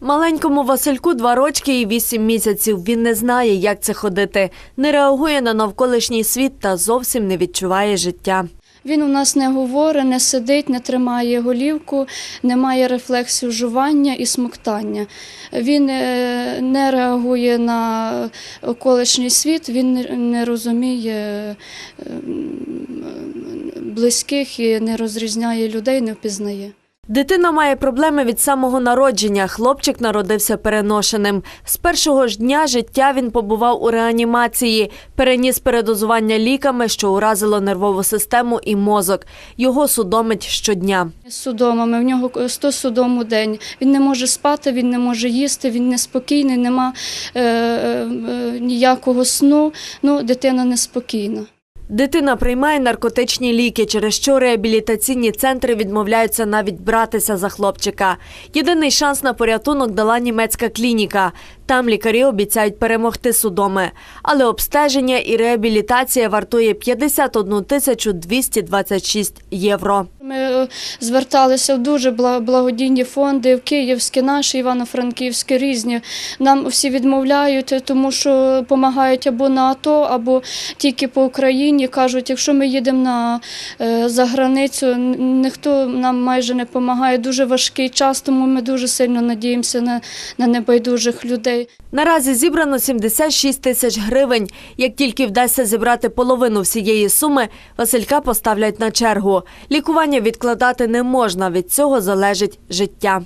Маленькому Васильку два рочки і вісім місяців. Він не знає, як це ходити, не реагує на навколишній світ та зовсім не відчуває життя. Він у нас не говорить, не сидить, не тримає голівку, не має рефлексів жування і смоктання. Він е, не реагує на околишній світ, він не- розуміє е, близьких і не розрізняє людей, не впізнає. Дитина має проблеми від самого народження. Хлопчик народився переношеним. З першого ж дня життя він побував у реанімації, переніс передозування ліками, що уразило нервову систему і мозок. Його судомить щодня. З судомами, в нього 100 судом у день. Він не може спати, він не може їсти, він неспокійний, нема е, е, е, ніякого сну. Ну, дитина неспокійна. Дитина приймає наркотичні ліки, через що реабілітаційні центри відмовляються навіть братися за хлопчика. Єдиний шанс на порятунок дала німецька клініка. Там лікарі обіцяють перемогти судоми. Але обстеження і реабілітація вартує 51 тисячу 226 євро. Ми е, зверталися в дуже благодійні фонди, в Київське, наші, Івано-Франківське, різні. Нам всі відмовляють, тому що допомагають або на АТО, або тільки по Україні. Кажуть, якщо ми їдемо на, е, за границю, ніхто нам майже не допомагає. Дуже важкий час, тому ми дуже сильно надіємося на, на небайдужих людей. Наразі зібрано 76 тисяч гривень. Як тільки вдасться зібрати половину всієї суми, Василька поставлять на чергу. Лікування відкладати не можна, від цього залежить життя.